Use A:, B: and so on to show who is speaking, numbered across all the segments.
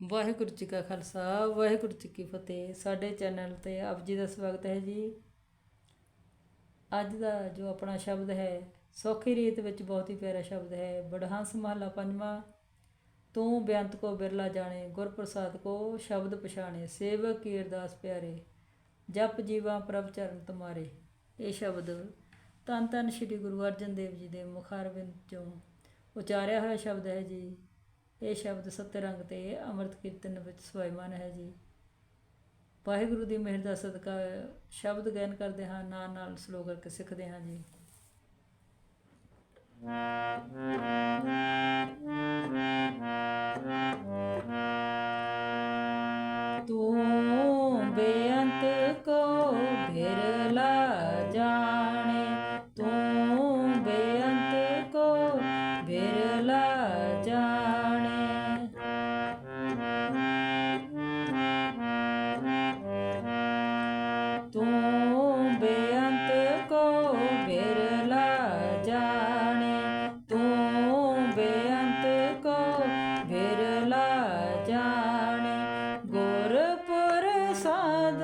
A: ਵਾਹਿਗੁਰੂ ਜੀ ਕਾ ਖਾਲਸਾ, ਵਾਹਿਗੁਰੂ ਜੀ ਕੀ ਫਤਿਹ। ਸਾਡੇ ਚੈਨਲ ਤੇ ਆਪ ਜੀ ਦਾ ਸਵਾਗਤ ਹੈ ਜੀ। ਅੱਜ ਦਾ ਜੋ ਆਪਣਾ ਸ਼ਬਦ ਹੈ, ਸੌਖੀ ਰੀਤ ਵਿੱਚ ਬਹੁਤ ਹੀ ਪਿਆਰਾ ਸ਼ਬਦ ਹੈ। ਬੜਹੰਸ ਮਹਲਾ ਪੰਜਵਾਂ, ਤੂੰ ਬੇਅੰਤ ਕੋ ਬਿਰਲਾ ਜਾਣੇ ਗੁਰ ਪ੍ਰਸਾਦ ਕੋ ਸ਼ਬਦ ਪਛਾਣੇ, ਸੇਵਕ ਕੀ ਅਰਦਾਸ ਪਿਆਰੇ, ਜਪ ਜੀਵਾ ਪ੍ਰਭ ਚਰਨ ਤੁਮਾਰੇ। ਇਹ ਸ਼ਬਦ ਧੰਨ ਧੰਨ ਸ੍ਰੀ ਗੁਰੂ ਅਰਜਨ ਦੇਵ ਜੀ ਦੇ ਮੁਖਾਰਵਿੰਦ ਚੋਂ ਉਚਾਰਿਆ ਹੋਇਆ ਸ਼ਬਦ ਹੈ ਜੀ। ਇਹ ਸ਼ਬਦ ਸਤਿ ਰੰਗ ਤੇ ਅੰਮ੍ਰਿਤ ਕੀਰਤਨ ਵਿੱਚ ਸਵਾਈਮਾਨ ਹੈ ਜੀ। ਵਾਹਿਗੁਰੂ ਦੀ ਮਿਹਰ ਦਾ ਸਦਕਾ ਸ਼ਬਦ ਗਾਇਨ ਕਰਦੇ ਹਾਂ, ਨਾਲ ਨਾਲ ਸਲੋਕ ਕਰਕੇ ਸਿੱਖਦੇ ਹਾਂ ਜੀ। ਤੂੰ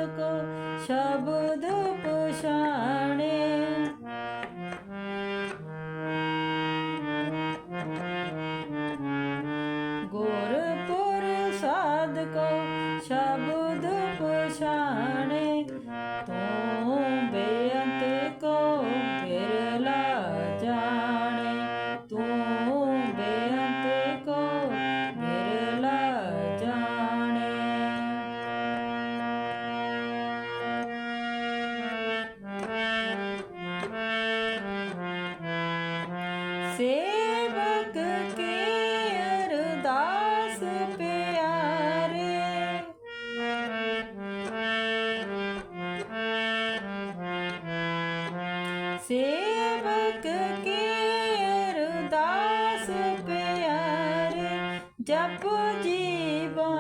A: ਪ੍ਰਸਾਦ ਸੇਵਕ ਕੇ ਅਰਦਾਸ ਪਿਆਰੇ। ਸੇਵਕ ਕੇ ਅਰਦਾਸ ਪਿਆਰੇ। ਜਪ ਜੀਵਾ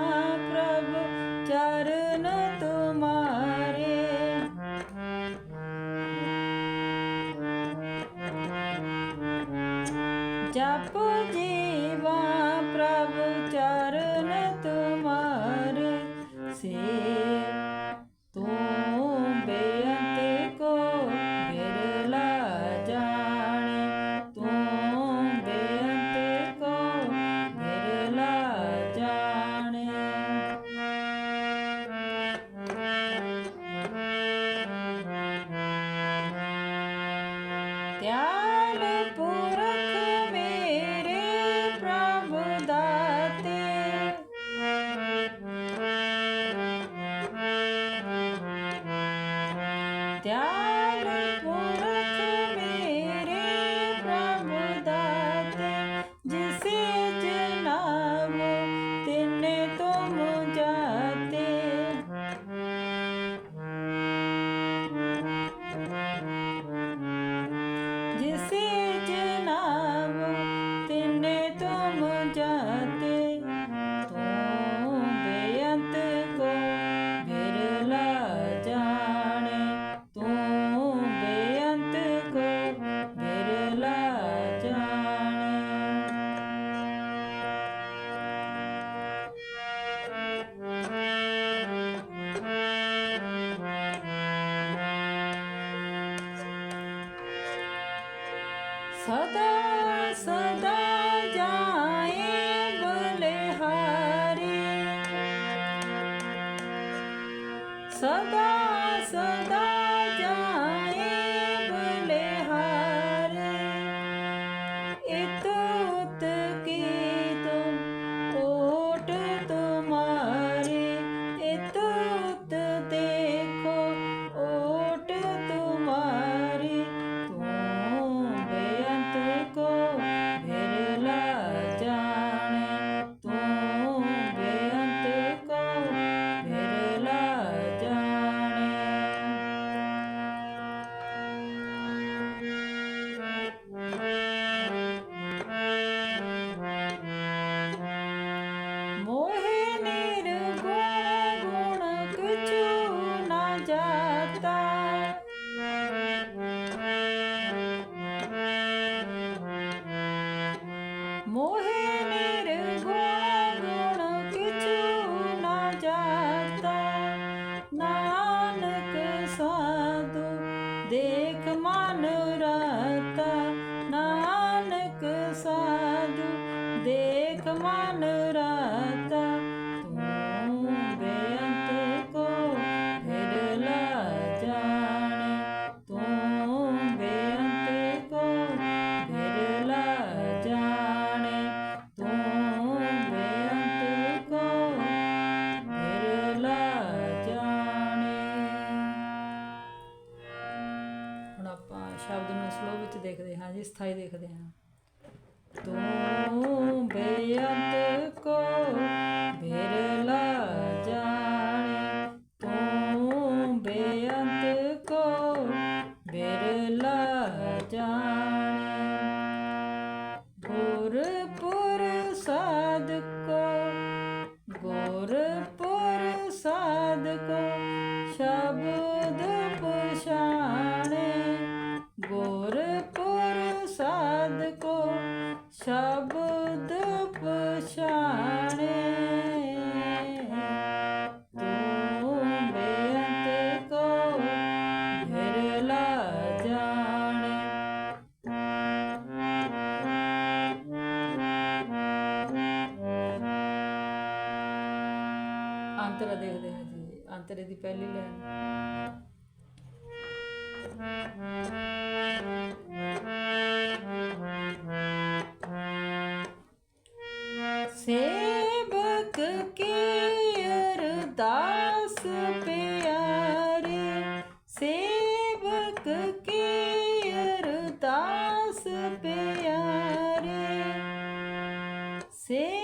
A: தியானபுர सदा सदा সব ਦੀ ਪਹਿਲੀ ਲਾਈਨ ਸੇਵਕ ਕੀ ਅਰਦਾਸ ਪਿਆਰੇ। ਸੇਵਕ ਕੀ ਅਰਦਾਸ ਪਿਆਰੇ। ਸੇ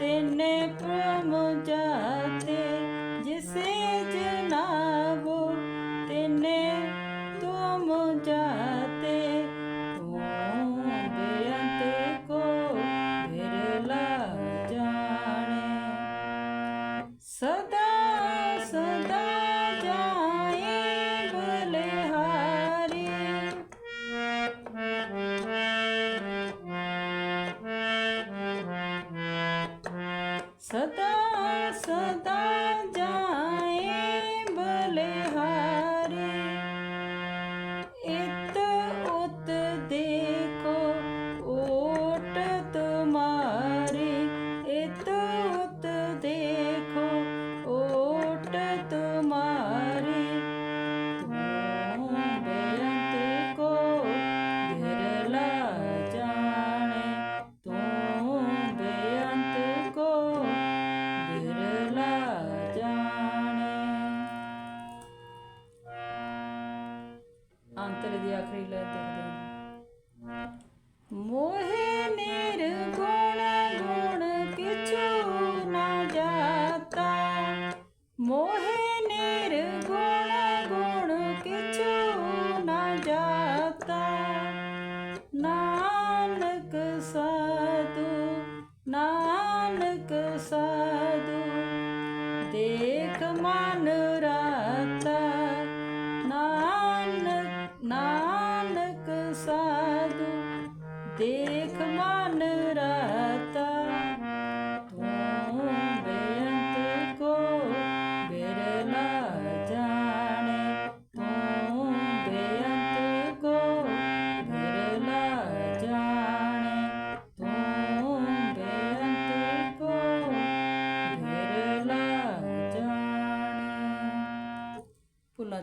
A: તેને પ્રમો જાતે Santa, Santa.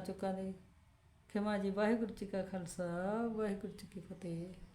A: ਚੁੱਕਾਂਗੇ ਖਿਮਾ ਜੀ ਵਾਹਿਗੁਰੂ ਜੀ ਕਾ ਖਾਲਸਾ ਵਾਹਿਗੁਰੂ ਜੀ ਕੀ ਫਤਿਹ।